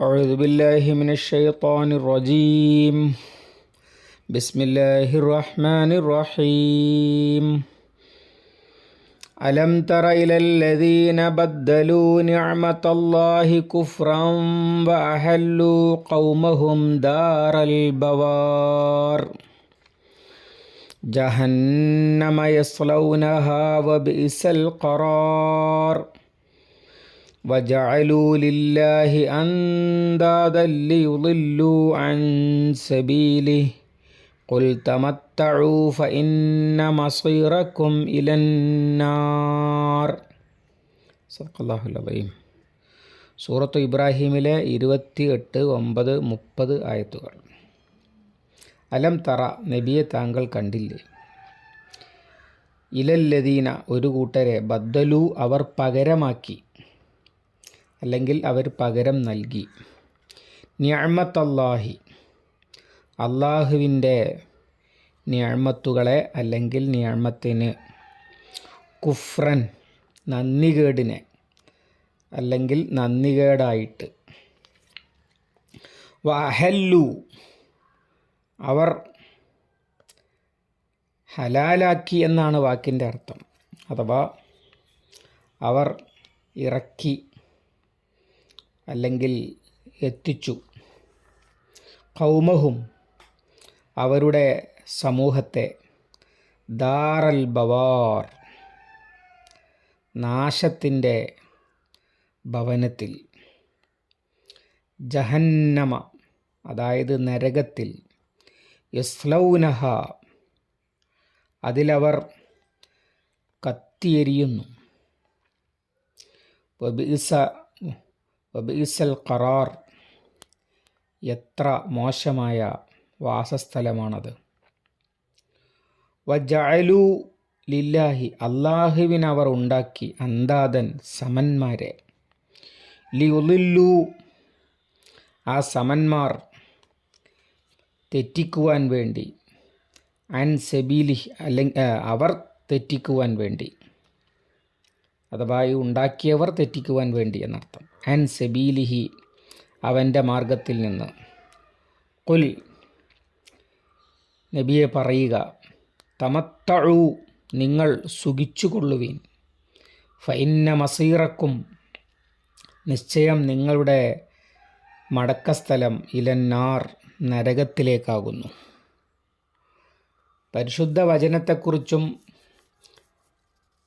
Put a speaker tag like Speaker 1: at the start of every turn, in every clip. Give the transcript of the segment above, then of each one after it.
Speaker 1: أعوذ بالله من الشيطان الرجيم. بسم الله الرحمن الرحيم. ألم تر إلى الذين بدلوا نعمة الله كفرا وأحلوا قومهم دار البوار. جهنم يصلونها وبئس القرار. وجعلوا لله أندادا ليضلوا عن سبيله قل تمتعوا فإن مصيركم إلى النار صدق الله العظيم സൂറത്ത് ഇബ്രാഹിമിലെ ഇരുപത്തി എട്ട് ഒമ്പത് മുപ്പത് ആയത്തുകൾ അലം തറ നബിയെ താങ്കൾ കണ്ടില്ലേ ഇലല്ലദീന ഒരു കൂട്ടരെ ബദ്ദലു അവർ പകരമാക്കി അല്ലെങ്കിൽ അവർ പകരം നൽകി. ഞാമത്തല്ലാഹി അള്ളാഹുവിന്റെ ഞാമത്തുകളെ അല്ലെങ്കിൽ ഞാമത്തിന് കുഫ്രൻ നന്ദികേടിനെ അല്ലെങ്കിൽ നന്ദികേടായിട്ട്. വഹല്ലു അവർ ഹലാലാക്കി എന്നാണ് വാക്കിന്റെ അർത്ഥം. അഥവാ അവർ ഇറക്കി അല്ലെങ്കിൽ എത്തിച്ചു. കൗമഹും അവരുടെ സമൂഹത്തെ ദാറൽ ബവാർ നാശത്തിന്റെ ഭവനത്തിൽ ജഹന്നമ അതായത് നരകത്തിൽ യസ്ലൗനഹ അതിലവർ കത്തിയെരിയുന്നു. വബിസ വബീസൽ ഖറാർ. എത്ര മോശമായ വാസസ്ഥലമാണത്. വജഅലു ലില്ലാഹി അള്ളാഹുവിനവർ ഉണ്ടാക്കി അന്താദൻ സമന്മാരെ. ലിയുലില്ലു ആ സമന്മാർ തെറ്റിക്കുവാൻ വേണ്ടി. അൻ സെബീലി അല്ലെങ്കിൽ അവർ തെറ്റിക്കുവാൻ വേണ്ടി. അഥവാ ഈ ഉണ്ടാക്കിയവർ തെറ്റിക്കുവാൻ വേണ്ടി എന്നർത്ഥം. അൻ സെബീലിഹി അവന്റെ മാർഗത്തിൽ നിന്ന്. കുൽ നബിയെ പറയുക തമത്തഴു നിങ്ങൾ സുഖിച്ചുകൊള്ളുവീൻ. ഫൈന്ന മസീറക്കും നിശ്ചയം നിങ്ങളുടെ മടക്കസ്ഥലം ഇലന്നാർ നരകത്തിലേക്കാകുന്നു. പരിശുദ്ധ വചനത്തെക്കുറിച്ചും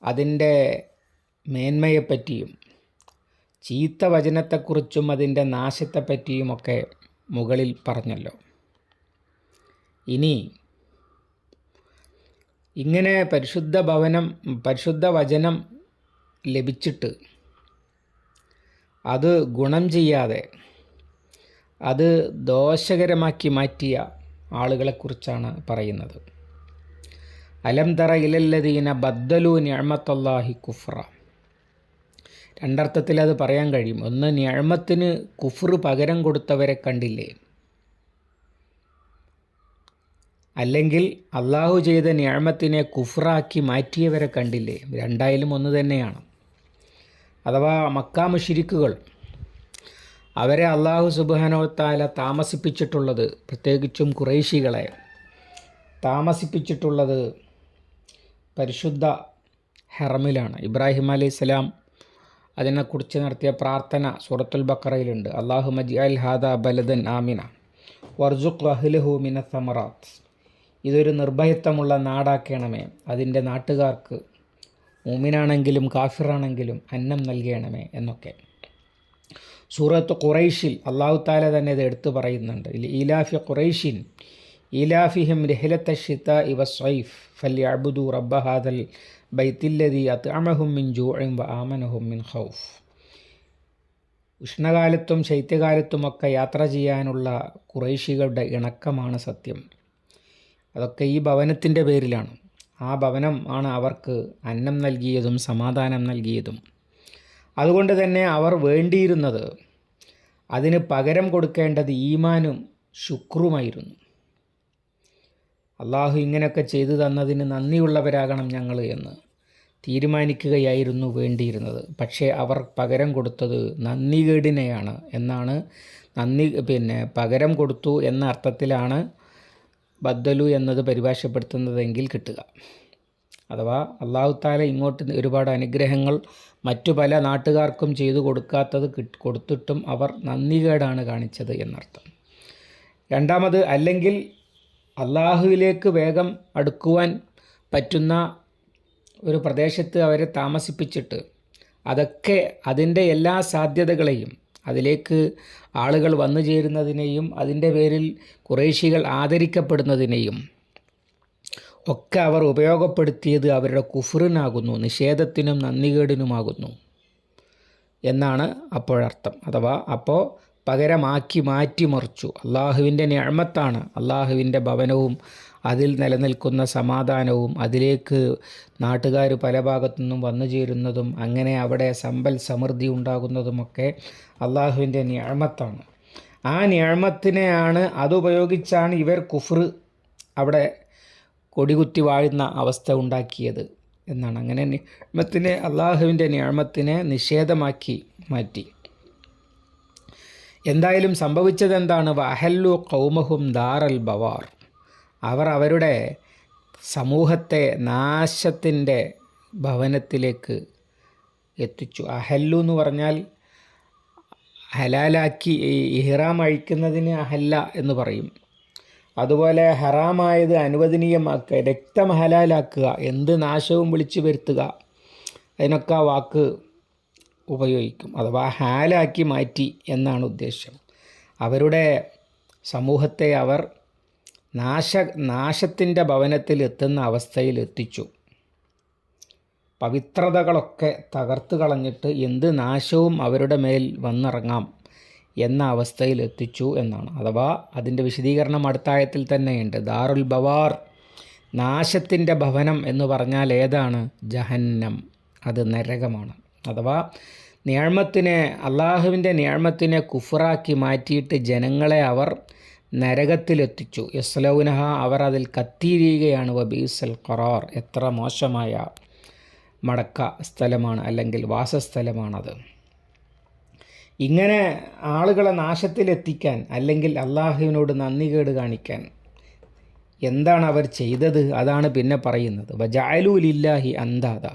Speaker 1: അതിന്റെ മേന്മയെപ്പറ്റിയും ചീത്ത വചനത്തെക്കുറിച്ചും അതിന്റെ നാശത്തെപ്പറ്റിയുമൊക്കെ മുകളിൽ പറഞ്ഞല്ലോ. ഇനി ഇങ്ങനെ പരിശുദ്ധ ഭവനം പരിശുദ്ധ വചനം ലഭിച്ചിട്ട് അത് ഗുണം ചെയ്യാതെ അത് ദോഷകരമാക്കി മാറ്റിയ ആളുകളെക്കുറിച്ചാണ് പറയുന്നത്. അലംതറ തറ ഇലല്ലദീന ബദ്ദലു ഞാമത്തല്ലാഹി കുഫ്ര രണ്ടർത്ഥത്തിൽ അത് പറയാൻ കഴിയും. ഒന്ന് ഞാമത്തിന് കുഫ്റ് പകരം കൊടുത്തവരെ കണ്ടില്ലേ? അല്ലെങ്കിൽ അള്ളാഹു ചെയ്ത ഞാമത്തിനെ കുഫ്റാക്കി മാറ്റിയവരെ കണ്ടില്ലേ? രണ്ടായാലും ഒന്ന് തന്നെയാണ്. അഥവാ മക്കാമുഷിരിക്കുകൾ അവരെ അള്ളാഹു സുബാനോത്താല താമസിപ്പിച്ചിട്ടുള്ളത് പ്രത്യേകിച്ചും കുറേശികളെ താമസിപ്പിച്ചിട്ടുള്ളത് പരിശുദ്ധ ഹെറമിലാണ്. ഇബ്രാഹിം അലൈഹി സ്വലാം അതിനെക്കുറിച്ച് നടത്തിയ പ്രാർത്ഥന സൂറത്തുൽ ബക്കറയിലുണ്ട്. അള്ളാഹു മജി അൽ ഹാദ ബലദൻ ആമിന വർജുഖ് അഹ്ലഹു മിന സമറാത്ത്. ഇതൊരു നിർഭയത്വമുള്ള നാടാക്കണമേ. അതിന്റെ നാട്ടുകാർക്ക് മൂമിനാണെങ്കിലും കാഫിറാണെങ്കിലും അന്നം നൽകണമേ എന്നൊക്കെ. സൂറത്ത് ഖുറൈഷിൽ അള്ളാഹു താല തന്നെ ഇത് എടുത്തു പറയുന്നുണ്ട്. ഇലാഫി ഖുറൈഷിൻ ഇലാഫിഹിം രഹിലത്ത ഷിത്ത ഇവ സ്വൈഫ് ഫല്യഅബുദു റബ്ബ ഹാദൽ ബൈത്തില്ലതി അത്അമഹും മിൻ ജൂഇൻ വ മിൻ ഖൗഫ്. ഉഷ്ണകാലത്തും ശൈത്യകാലത്തുമൊക്കെ യാത്ര ചെയ്യാനുള്ള കുറേശികളുടെ ഇണക്കമാണ് സത്യം. അതൊക്കെ ഈ ഭവനത്തിന്റെ പേരിലാണ്. ആ ഭവനം ആണ് അവർക്ക് അന്നം നൽകിയതും സമാധാനം നൽകിയതും. അതുകൊണ്ട് തന്നെ അവർ വേണ്ടിയിരുന്നത് അതിന് പകരം കൊടുക്കേണ്ടത് ഈമാനും ശുക്രുമായിരുന്നു. അള്ളാഹു ഇങ്ങനെയൊക്കെ ചെയ്തു തന്നതിന് നന്ദിയുള്ളവരാകണം ഞങ്ങൾ എന്ന് തീരുമാനിക്കുകയായിരുന്നു വേണ്ടിയിരുന്നത്. പക്ഷേ അവർ പകരം കൊടുത്തത് നന്ദികേടിനെയാണ് എന്നാണ് നന്ദി പിന്നെ പകരം കൊടുത്തു എന്ന അർത്ഥത്തിലാണ് ബദ്ദലു എന്നത് പരിഭാഷപ്പെടുത്തുന്നതെങ്കിൽ കിട്ടുക. അഥവാ അള്ളാഹു താല ഇങ്ങോട്ട് ഒരുപാട് അനുഗ്രഹങ്ങൾ മറ്റു പല നാട്ടുകാർക്കും ചെയ്തു കൊടുക്കാത്തത് കൊടുത്തിട്ടും അവർ നന്ദികേടാണ് കാണിച്ചത് എന്നർത്ഥം. രണ്ടാമത് അല്ലെങ്കിൽ അള്ളാഹുവിലേക്ക് വേഗം അടുക്കുവാൻ പറ്റുന്ന ഒരു പ്രദേശത്ത് അവരെ താമസിപ്പിച്ചിട്ട് അതൊക്കെ അതിന്റെ എല്ലാ സാധ്യതകളെയും അതിലേക്ക് ആളുകൾ വന്നു ചേരുന്നതിനെയും അതിന്റെ പേരിൽ കുറേശികൾ ആദരിക്കപ്പെടുന്നതിനെയും ഒക്കെ അവർ ഉപയോഗപ്പെടുത്തിയത് അവരുടെ കുഫറിനാകുന്നു നിഷേധത്തിനും നന്ദികേടിനുമാകുന്നു എന്നാണ് അപ്പോഴർത്ഥം. അഥവാ അപ്പോൾ പകരമാക്കി മാറ്റിമറിച്ചു. അള്ളാഹുവിന്റെ ഞാമത്താണ് അള്ളാഹുവിന്റെ ഭവനവും അതിൽ നിലനിൽക്കുന്ന സമാധാനവും അതിലേക്ക് നാട്ടുകാർ പല ഭാഗത്തു നിന്നും വന്നു ചേരുന്നതും അങ്ങനെ അവിടെ സമ്പൽ സമൃദ്ധി ഉണ്ടാകുന്നതുമൊക്കെ അള്ളാഹുവിന്റെ ഞാമത്താണ് ആ ഞാമത്തിനെയാണ് അതുപയോഗിച്ചാണ് ഇവർ കുഫർ അവിടെ കൊടികുത്തി വാഴുന്ന അവസ്ഥ ഉണ്ടാക്കിയത് എന്നാണ്. അങ്ങനെ ഞാമത്തിനെ അള്ളാഹുവിന്റെ ഞാമത്തിനെ നിഷേധമാക്കി മാറ്റി. എന്തായാലും സംഭവിച്ചതെന്താണ്? വഹല്ലു കൗമഹും ദാറൽ ബവാർ. അവർ അവരുടെ സമൂഹത്തെ നാശത്തിന്റെ ഭവനത്തിലേക്ക് എത്തിച്ചു. അഹല്ലു എന്ന് പറഞ്ഞാൽ ഹലാലാക്കി ഇഹ്റാം അഴിക്കുന്നതിന് അഹല്ല എന്ന് പറയും. അതുപോലെ ഹറാമായത് അനുവദനീയമാക്കുക രക്തം ഹലാലാക്കുക എന്ത് നാശവും വിളിച്ചു വരുത്തുക അതിനൊക്കെ ആ വാക്ക് ഉപയോഗിക്കും അഥവാ ഹാലാക്കി മാറ്റി എന്നാണ് ഉദ്ദേശം. അവരുടെ സമൂഹത്തെ അവർ നാശ നാശത്തിന്റെ ഭവനത്തിൽ എത്തുന്ന അവസ്ഥയിൽ എത്തിച്ചു പവിത്രതകളൊക്കെ തകർത്ത് കളഞ്ഞിട്ട് എന്ത് നാശവും അവരുടെ മേൽ വന്നിറങ്ങാം എന്ന അവസ്ഥയിൽ എത്തിച്ചു എന്നാണ്. അഥവാ അതിന്റെ വിശദീകരണം അടുത്തായത്തിൽ തന്നെയുണ്ട്. ദാറുൽ ബവാർ നാശത്തിന്റെ ഭവനം എന്ന് പറഞ്ഞാൽ ഏതാണ്? ജഹന്നം. അത് നരകമാണ്. അഥവാ നിയമത്തിനെ അള്ളാഹുവിന്റെ നിയമത്തിനെ കുഫറാക്കി മാറ്റിയിട്ട് ജനങ്ങളെ അവർ നരകത്തിലെത്തിച്ചു. യസ്ലൗനഹ അവർ അതിൽ കത്തിയിരിക്കുകയാണ്. വബീസൽ ഖറാർ എത്ര മോശമായ മടക്ക സ്ഥലമാണ് അല്ലെങ്കിൽ വാസസ്ഥലമാണത്. ഇങ്ങനെ ആളുകളെ നാശത്തിലെത്തിക്കാൻ അല്ലെങ്കിൽ അള്ളാഹുവിനോട് നന്ദികേട് കാണിക്കാൻ എന്താണ് അവർ ചെയ്തത്? അതാണ് പിന്നെ പറയുന്നത്. വജാലൂലില്ലാഹി അന്താത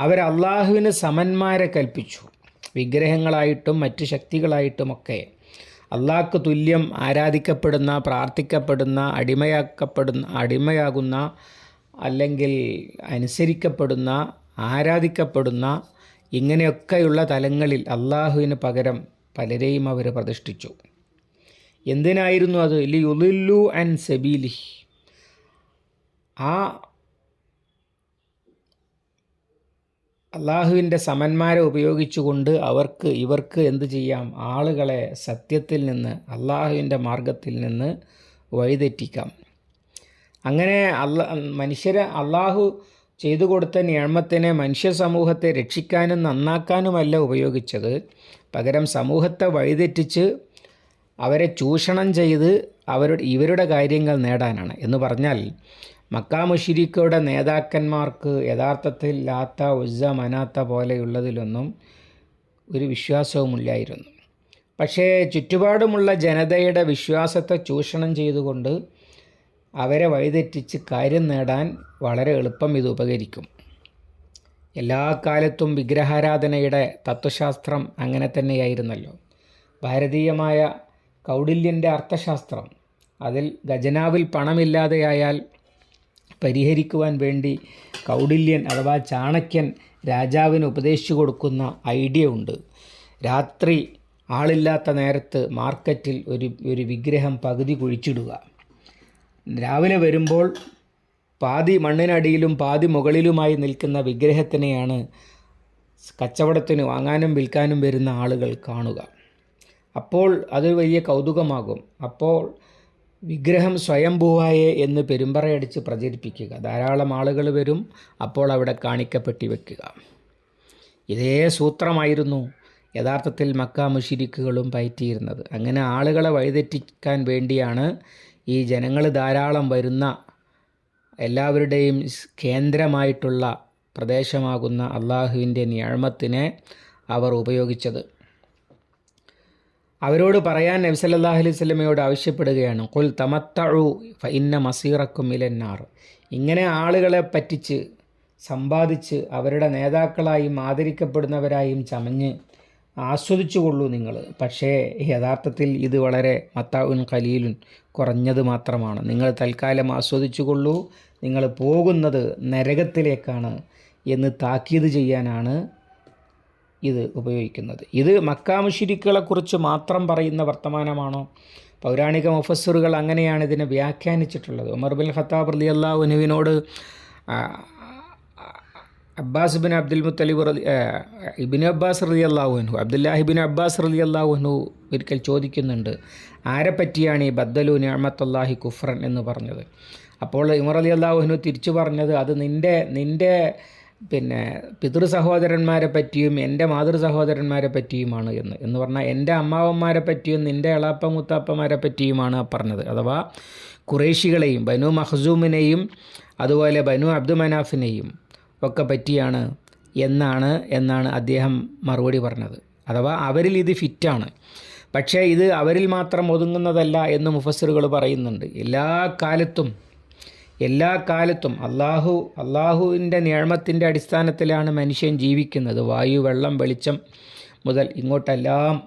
Speaker 1: അവർ അള്ളാഹുവിന് സമന്മാരെ കൽപ്പിച്ചു. വിഗ്രഹങ്ങളായിട്ടും മറ്റ് ശക്തികളായിട്ടുമൊക്കെ അള്ളാഹ്ക്ക് തുല്യം ആരാധിക്കപ്പെടുന്ന പ്രാർത്ഥിക്കപ്പെടുന്ന അടിമയാക്കപ്പെടുന്ന അടിമയാകുന്ന അല്ലെങ്കിൽ അനുസരിക്കപ്പെടുന്ന ആരാധിക്കപ്പെടുന്ന ഇങ്ങനെയൊക്കെയുള്ള തലങ്ങളിൽ അള്ളാഹുവിന് പകരം പലരെയും അവർ പ്രതിഷ്ഠിച്ചു. എന്തിനായിരുന്നു അത്? യുലുല്ലു ആൻഡ് സെബീലി ആ അള്ളാഹുവിന്റെ സമന്മാരെ ഉപയോഗിച്ചുകൊണ്ട് അവർക്ക് ഇവർക്ക് എന്തു ചെയ്യാം? ആളുകളെ സത്യത്തിൽ നിന്ന് അള്ളാഹുവിന്റെ മാർഗത്തിൽ നിന്ന് വഴിതെറ്റിക്കാം. അങ്ങനെ അല്ല മനുഷ്യരെ അള്ളാഹു ചെയ്തു കൊടുത്ത നിയമത്തിനെ മനുഷ്യ സമൂഹത്തെ രക്ഷിക്കാനും നന്നാക്കാനുമല്ല ഉപയോഗിച്ചത്. പകരം സമൂഹത്തെ വഴിതെറ്റിച്ച് അവരെ ചൂഷണം ചെയ്ത് അവരുടെ ഇവരുടെ കാര്യങ്ങൾ നേടാനാണ്. എന്ന് പറഞ്ഞാൽ മക്കാ മുഷിരിക്കയുടെ നേതാക്കന്മാർക്ക് യഥാർത്ഥത്തിൽ ലാത്ത ഉസ്സ മനാത്ത പോലെയുള്ളതിലൊന്നും ഒരു വിശ്വാസവുമില്ലായിരുന്നു. പക്ഷേ ചുറ്റുപാടുമുള്ള ജനതയുടെ വിശ്വാസത്തെ ചൂഷണം ചെയ്തുകൊണ്ട് അവരെ വഴിതെറ്റിച്ച് കാര്യം നേടാൻ വളരെ എളുപ്പം ഇത് ഉപകരിക്കും. എല്ലാ കാലത്തും വിഗ്രഹാരാധനയുടെ തത്വശാസ്ത്രം അങ്ങനെ തന്നെയായിരുന്നല്ലോ. ഭാരതീയമായ കൗടില്യന്റെ അർത്ഥശാസ്ത്രം അതിൽ ഖജനാവിൽ പണമില്ലാതെയായാൽ പരിഹരിക്കുവാൻ വേണ്ടി കൗടില്യൻ അഥവാ ചാണക്യൻ രാജാവിന് ഉപദേശിച്ചു കൊടുക്കുന്ന ഐഡിയ ഉണ്ട്. രാത്രി ആളില്ലാത്ത നേരത്ത് മാർക്കറ്റിൽ ഒരു ഒരു വിഗ്രഹം പകുതി കുഴിച്ചിടുക. രാവിലെ വരുമ്പോൾ പാതി മണ്ണിനടിയിലും പാതി മുകളിലുമായി നിൽക്കുന്ന വിഗ്രഹത്തിനെയാണ് കച്ചവടത്തിന് വാങ്ങാനും വിൽക്കാനും വരുന്ന ആളുകൾ കാണുക. അപ്പോൾ അത് വലിയ കൗതുകമാകും. അപ്പോൾ വിഗ്രഹം സ്വയംഭൂവായെ എന്ന് പെരുമ്പറയടിച്ച് പ്രചരിപ്പിക്കുക. ധാരാളം ആളുകൾ വരും അപ്പോൾ അവിടെ കാണിക്കപ്പെട്ടി വെക്കുക. ഇതേ സൂത്രമായിരുന്നു യഥാർത്ഥത്തിൽ മക്ക മുഷിരിക്കുകളും പയറ്റിയിരുന്നത്. അങ്ങനെ ആളുകളെ വഴിതെറ്റിക്കാൻ വേണ്ടിയാണ് ഈ ജനങ്ങൾ ധാരാളം വരുന്ന എല്ലാവരുടെയും കേന്ദ്രമായിട്ടുള്ള പ്രദേശമാകുന്ന അള്ളാഹുവിന്റെ നിയഴ്മത്തിനെ അവർ ഉപയോഗിച്ചത്. അവരോട് പറയാൻ നബി സല്ലല്ലാഹു അലൈഹി വസല്ലമയോട് ആവശ്യപ്പെടുകയാണ്. കുൽ തമത്തഴു ഇന്ന മസീറക്കും ഇലന്നാർ ഇങ്ങനെ ആളുകളെ പറ്റിച്ച് സമ്പാദിച്ച് അവരുടെ നേതാക്കളായും ആദരിക്കപ്പെടുന്നവരായും ചമഞ്ഞ് ആസ്വദിച്ചു കൊള്ളൂ നിങ്ങൾ. പക്ഷേ യഥാർത്ഥത്തിൽ ഇത് വളരെ മത്താവുൻ കലീലുൻ കുറഞ്ഞത് മാത്രമാണ്. നിങ്ങൾ തൽക്കാലം ആസ്വദിച്ചു കൊള്ളൂ നിങ്ങൾ പോകുന്നത് നരകത്തിലേക്കാണ് എന്ന് താക്കീത് ചെയ്യാനാണ് ഇത് ഉപയോഗിക്കുന്നത്. ഇത് മക്കാമുഷിരിക്കുകളെക്കുറിച്ച് മാത്രം പറയുന്ന വർത്തമാനമാണോ? പൗരാണിക മുഫസ്സറുകൾ അങ്ങനെയാണ് ഇതിനെ വ്യാഖ്യാനിച്ചിട്ടുള്ളത്. ഉമർ ബിൻ ഖത്താബ് റലി അള്ളാഹുനുവിനോട് അബ്ബാസ് ബിൻ അബ്ദുൽ മുത്തലിബ് റലി ഇബിൻ അബ്ബാസ് റലി അള്ളാഹുനു അബ്ദുല്ലാഹിബിൻ അബ്ബാസ് റലി അള്ളാഹുനു ഒരിക്കൽ ചോദിക്കുന്നുണ്ട് ആരെപ്പറ്റിയാണ് ഈ ബദ്ദലു ഞാമത്തല്ലാഹി കുഫ്രൻ എന്ന് പറഞ്ഞത്? അപ്പോൾ ഇമർ അലി അള്ളാഹുനു തിരിച്ചു പറഞ്ഞത് അത് നിന്റെ നിന്റെ പിന്നെ പിതൃ സഹോദരന്മാരെ പറ്റിയും എന്റെ മാതൃ സഹോദരന്മാരെ പറ്റിയുമാണ് എന്ന്. എന്ന് പറഞ്ഞാൽ എന്റെ അമ്മാവന്മാരെ പറ്റിയും നിന്റെ എളാപ്പ മുത്താപ്പന്മാരെ പറ്റിയുമാണ് പറഞ്ഞത്. അഥവാ കുറേശികളെയും ബനു മഹസൂമിനെയും അതുപോലെ ബനു അബ്ദു മനാഫിനെയും ഒക്കെ പറ്റിയാണ് എന്നാണ് എന്നാണ് അദ്ദേഹം മറുപടി പറഞ്ഞത്. അഥവാ അവരിൽ ഇത് ഫിറ്റാണ്. പക്ഷേ ഇത് അവരിൽ മാത്രം ഒതുങ്ങുന്നതല്ല എന്ന് മുഫസറുകൾ പറയുന്നുണ്ട്. എല്ലാ കാലത്തും എല്ലാ കാലത്തും അള്ളാഹു അള്ളാഹുവിന്റെ നിയമത്തിന്റെ അടിസ്ഥാനത്തിലാണ് മനുഷ്യൻ ജീവിക്കുന്നത്. വായു വെള്ളം വെളിച്ചം മുതൽ ഇങ്ങോട്ടെല്ലാം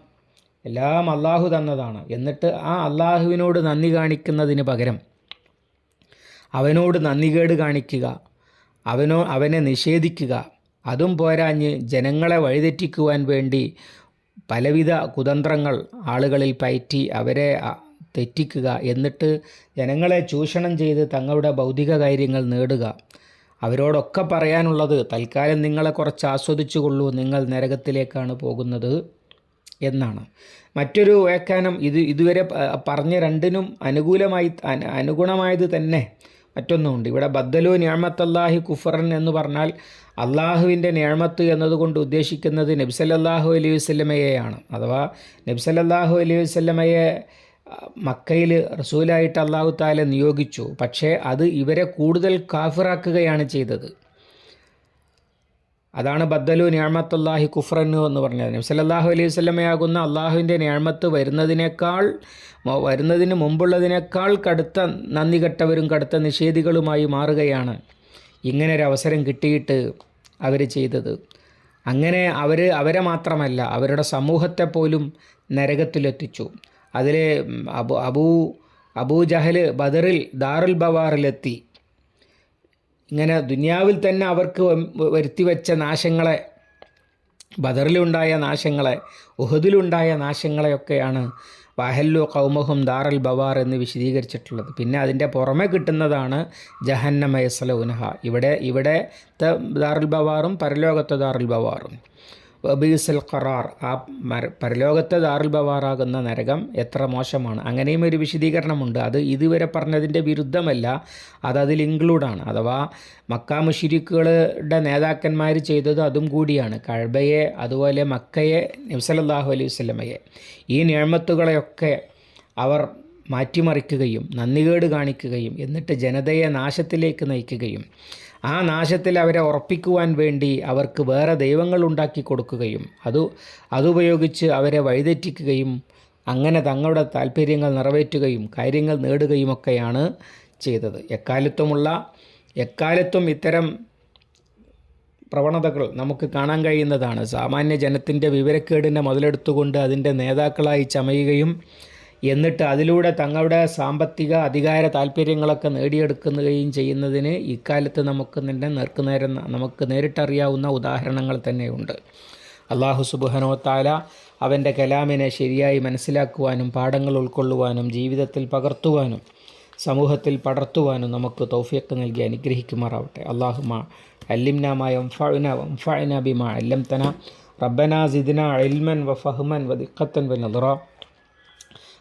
Speaker 1: എല്ലാം അള്ളാഹു തന്നതാണ്. എന്നിട്ട് ആ അള്ളാഹുവിനോട് നന്ദി കാണിക്കുന്നതിന് പകരം അവനോട് നന്ദികേട് കാണിക്കുക അവനോ അവനെ നിഷേധിക്കുക. അതും പോരാഞ്ഞ് ജനങ്ങളെ വഴിതെറ്റിക്കുവാൻ വേണ്ടി പലവിധ കുതന്ത്രങ്ങൾ ആളുകളിൽ പയറ്റി അവരെ തെറ്റിക്കുക എന്നിട്ട് ജനങ്ങളെ ചൂഷണം ചെയ്ത് തങ്ങളുടെ ഭൗതിക കാര്യങ്ങൾ നേടുക. അവരോടൊക്കെ പറയാനുള്ളത് തൽക്കാലം നിങ്ങളെ കുറച്ച് ആസ്വദിച്ചു കൊള്ളൂ നിങ്ങൾ നരകത്തിലേക്കാണ് പോകുന്നത് എന്നാണ്. മറ്റൊരു വ്യാഖ്യാനം ഇത് ഇതുവരെ പറഞ്ഞ രണ്ടിനും അനുകൂലമായി അനുഗുണമായത് തന്നെ മറ്റൊന്നുമുണ്ട് ഇവിടെ ബദ്ദലു ഞാമത്തല്ലാഹി കുഫറൻ എന്ന് പറഞ്ഞാൽ അള്ളാഹുവിന്റെ ഞാമത്ത് എന്നതുകൊണ്ട് ഉദ്ദേശിക്കുന്നത് നബ്സലല്ലാഹു അലൈഹി വസ്ലമയെയാണ് അഥവാ നബ്സലല്ലാഹു അലൈഹി വസ്ലമയെ മക്കയിൽ റസൂലായിട്ട് അള്ളാഹു താല നിയോഗിച്ചു. പക്ഷേ അത് ഇവരെ കൂടുതൽ കാഫിറാക്കുകയാണ് ചെയ്തത്. അതാണ് ബദ്ദലു ഞാമത്തല്ലാഹി കുഫ്രന്നു എന്ന് പറഞ്ഞത്. നബ്സലല്ലാഹു അലൈഹി സ്വലമയാകുന്ന അള്ളാഹുവിന്റെ ഞാമത്ത് വരുന്നതിനേക്കാൾ വരുന്നതിന് മുമ്പുള്ളതിനേക്കാൾ കടുത്ത നന്ദി കെട്ടവരും കടുത്ത നിഷേധികളുമായി മാറുകയാണ് ഇങ്ങനെ ഒരു അവസരം കിട്ടിയിട്ട് അവർ ചെയ്തത്. അങ്ങനെ അവർ അവരെ മാത്രമല്ല അവരുടെ സമൂഹത്തെ പോലും നരകത്തിലെത്തിച്ചു. അതിൽ അബു അബൂ അബൂ ജഹൽ ബദറിൽ ദാറുൽ ബവാറിലെത്തി. ഇങ്ങനെ ദുനിയാവിൽ തന്നെ അവർക്ക് വരുത്തിവെച്ച നാശങ്ങളെ ബദറിലുണ്ടായ നാശങ്ങളെ ഉഹദിലുണ്ടായ നാശങ്ങളെയൊക്കെയാണ് വഹല്ലു കൗമഹും ദാറൽ ബവാർ എന്ന് വിശദീകരിച്ചിട്ടുള്ളത്. പിന്നെ അതിന്റെ പുറമെ കിട്ടുന്നതാണ് ജഹന്നമയസല ഉനഹ ഇവിടെ ഇവിടത്തെ ദാറുൽ ബവാറും പരലോകത്തെ ദാറുൽ ബവാറും. വബീസൽ ഖറാർ ആ മര പരലോകത്തെ ദാറുൽ ബവാറാകുന്ന നരകം എത്ര മോശമാണ്. അങ്ങനെയും ഒരു വിശദീകരണമുണ്ട്. അത് ഇതുവരെ പറഞ്ഞതിന്റെ വിരുദ്ധമല്ല. അത് അതിൽ ഇൻക്ലൂഡാണ് അഥവാ മക്കാമുഷിരിക്കുകളുടെ നേതാക്കന്മാർ ചെയ്തത് അതും കൂടിയാണ്. കഴബയെ അതുപോലെ മക്കയെ നബ്സലല്ലാഹു അലൈഹി വസ്ലമയെ ഈ നിയമത്തുകളെയൊക്കെ അവർ മാറ്റിമറിക്കുകയും നന്ദികേട് കാണിക്കുകയും എന്നിട്ട് ജനതയെ നാശത്തിലേക്ക് നയിക്കുകയും ആ നാശത്തിൽ അവരെ ഉറപ്പിക്കുവാൻ വേണ്ടി അവർക്ക് വേറെ ദൈവങ്ങൾ ഉണ്ടാക്കി കൊടുക്കുകയും അത് അതുപയോഗിച്ച് അവരെ വഴിതെറ്റിക്കുകയും അങ്ങനെ തങ്ങളുടെ താല്പര്യങ്ങൾ നിറവേറ്റുകയും കാര്യങ്ങൾ നേടുകയുമൊക്കെയാണ് ചെയ്തത്. എക്കാലത്തുമുള്ള എക്കാലത്തും ഇത്തരം പ്രവണതകൾ നമുക്ക് കാണാൻ കഴിയുന്നതാണ്. സാമാന്യ ജനത്തിന്റെ വിവരക്കേടിനെ മുതലെടുത്തുകൊണ്ട് അതിന്റെ നേതാക്കളായി ചമയുകയും എന്നിട്ട് അതിലൂടെ തങ്ങളുടെ സാമ്പത്തിക അധികാര താല്പര്യങ്ങളൊക്കെ നേടിയെടുക്കുകയും ചെയ്യുന്നതിന് ഇക്കാലത്ത് നമുക്ക് തന്നെ നേർക്കുനേരം നമുക്ക് നേരിട്ടറിയാവുന്ന ഉദാഹരണങ്ങൾ തന്നെയുണ്ട്. അള്ളാഹു സുബുഹനോത്താല അവന്റെ കലാമിനെ ശരിയായി മനസ്സിലാക്കുവാനും പാഠങ്ങൾ ഉൾക്കൊള്ളുവാനും ജീവിതത്തിൽ പകർത്തുവാനും സമൂഹത്തിൽ പടർത്തുവാനും നമുക്ക് തൗഫീഖ് നൽകി അനുഗ്രഹിക്കുമാറാവട്ടെ. അള്ളാഹുമ അല്ലിംനാമായ വംഫഅന വംഫഅന ബിമ അല്ലംതന. റബ്ബന സിദ്ന അൽമൻ വ ഫഹ്മൻ വ ദിഖത്തൻ വ നദറ.